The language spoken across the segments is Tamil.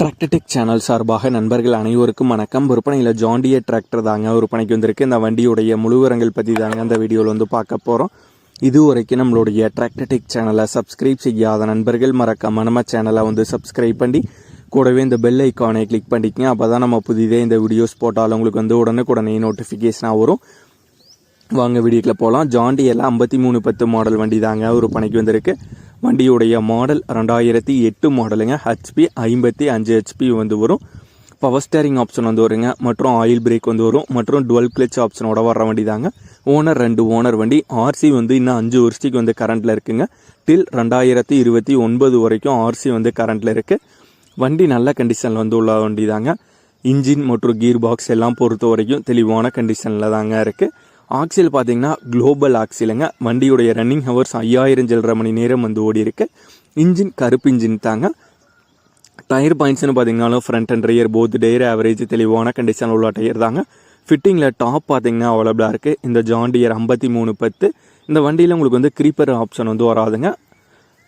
டிராக்டர்டெக் சேனல் சார்பாக நண்பர்கள் அனைவருக்கும் வணக்கம். விற்பனையில் ஜாண்டியர் டிராக்டர் தாங்க விற்பனைக்கு வந்திருக்கு. இந்த வண்டியுடைய முழுவரங்கள் பற்றி தாங்க அந்த வீடியோவில் வந்து பார்க்க போகிறோம் இது வரைக்கும் நம்மளுடைய டிராக்டர்டெக் சேனலை சப்ஸ்கிரைப் செய்யாத நண்பர்கள் மறக்காம நம்ம சேனலை வந்து சப்ஸ்கிரைப் பண்ணி கூடவே இந்த பெல் ஐக்கானை கிளிக் பண்ணிக்கங்க. அப்போ தான் நம்ம புதிதே இந்த வீடியோஸ் போட்டாலும் உங்களுக்கு வந்து உடனுக்குடனே நோட்டிஃபிகேஷனாக வரும். வாங்க வீடியோக்கில் போகலாம் ஜாண்டியரில் ஐம்பத்தி மூணு பத்து மாடல் வண்டி தாங்க ஒரு பணிக்கு வந்திருக்கு. வண்டியுடைய மாடல் ரெண்டாயிரத்தி எட்டு மாடலுங்க. ஹெச்பி ஐம்பத்தி அஞ்சு ஹெச்பி வந்து வரும். பவர் ஸ்டேரிங் ஆப்ஷன் வந்து வருங்க. மற்றும் ஆயில் பிரேக் வந்து வரும். மற்றும் டுவெல் கிளச் ஆப்ஷனோட வர்ற வண்டி தாங்க ஓனர் ரெண்டு ஓனர் வண்டி. ஆர்சி வந்து இன்னும் அஞ்சு வருஷத்துக்கு வந்து கரண்ட்டில் இருக்குங்க. டில் ரெண்டாயிரத்தி இருபத்தி ஒன்பது வரைக்கும் ஆர்சி வந்து கரண்ட்டில் இருக்குது வண்டி நல்ல கண்டிஷனில் வந்து உள்ள வண்டி தாங்க இன்ஜின் மற்றும் கீர் பாக்ஸ் எல்லாம் பொறுத்த வரைக்கும் தெளிவான கண்டிஷனில் தாங்க இருக்குது ஆக்சில் பார்த்தீங்கன்னா குளோபல் ஆக்சிலுங்க. வண்டியுடைய ரன்னிங் ஹவர்ஸ் ஐயாயிரம் சில்லரை மணி நேரம் வந்து ஓடி இருக்கு இன்ஜின் கருப்பு இன்ஜின் தாங்க. டயர் பாயிண்ட்ஸ்னு பார்த்தீங்கன்னாலும் front and rear both tyre average தெளிவான கண்டிஷனில் உள்ள டயர் தாங்க. ஃபிட்டிங்கில் டாப் பார்த்தீங்கன்னா அவைலபிளாக இருக்குது இந்த ஜாண்டியர் ஐம்பத்தி மூணு பத்து. இந்த வண்டியில் உங்களுக்கு வந்து க்ரீப்பர் ஆப்ஷன் வந்து வராதுங்க.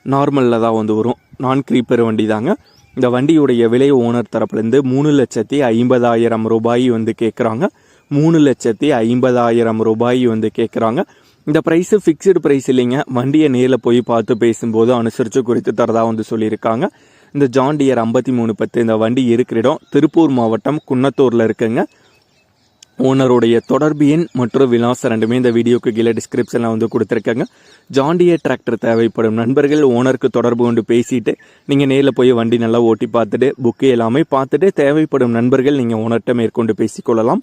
நார்மலில் தான் வந்து வரும். நான் க்ரீப்பர் வண்டி தாங்க. இந்த வண்டியுடைய விலை ஓனர் தரப்புலேருந்து மூணு லட்சத்தி ஐம்பதாயிரம் ரூபாய் வந்து கேட்குறாங்க மூணு லட்சத்தி ஐம்பதாயிரம் ரூபாய் வந்து கேட்குறாங்க இந்த ப்ரைஸு ஃபிக்ஸ்டு ப்ரைஸ் இல்லைங்க. வண்டியை நேரில் போய் பார்த்து பேசும்போது அனுசரித்து குறித்து தரதாக வந்து சொல்லியிருக்காங்க. இந்த ஜாண்டியர் ஐம்பத்தி மூணு பத்து இந்த வண்டி இருக்கிற இடம் திருப்பூர் மாவட்டம் குன்னத்தூரில் இருக்குங்க. ஓனருடைய தொடர்பு எண் மற்றும் விலாசம் ரெண்டுமே இந்த வீடியோக்கு கீழே டிஸ்கிரிப்ஷனில் வந்து கொடுத்துருக்காங்க. ஜாண்டியர் டிராக்டர் தேவைப்படும் நண்பர்கள் ஓனருக்கு தொடர்பு கொண்டு பேசிட்டு நீங்கள் நேரில் போய் வண்டி நல்லா ஓட்டி பார்த்துட்டு புக்கு எல்லாமே பார்த்துட்டு தேவைப்படும் நண்பர்கள் நீங்கள் ஓனர்கிட்ட மேற்கொண்டு பேசிக்கொள்ளலாம்.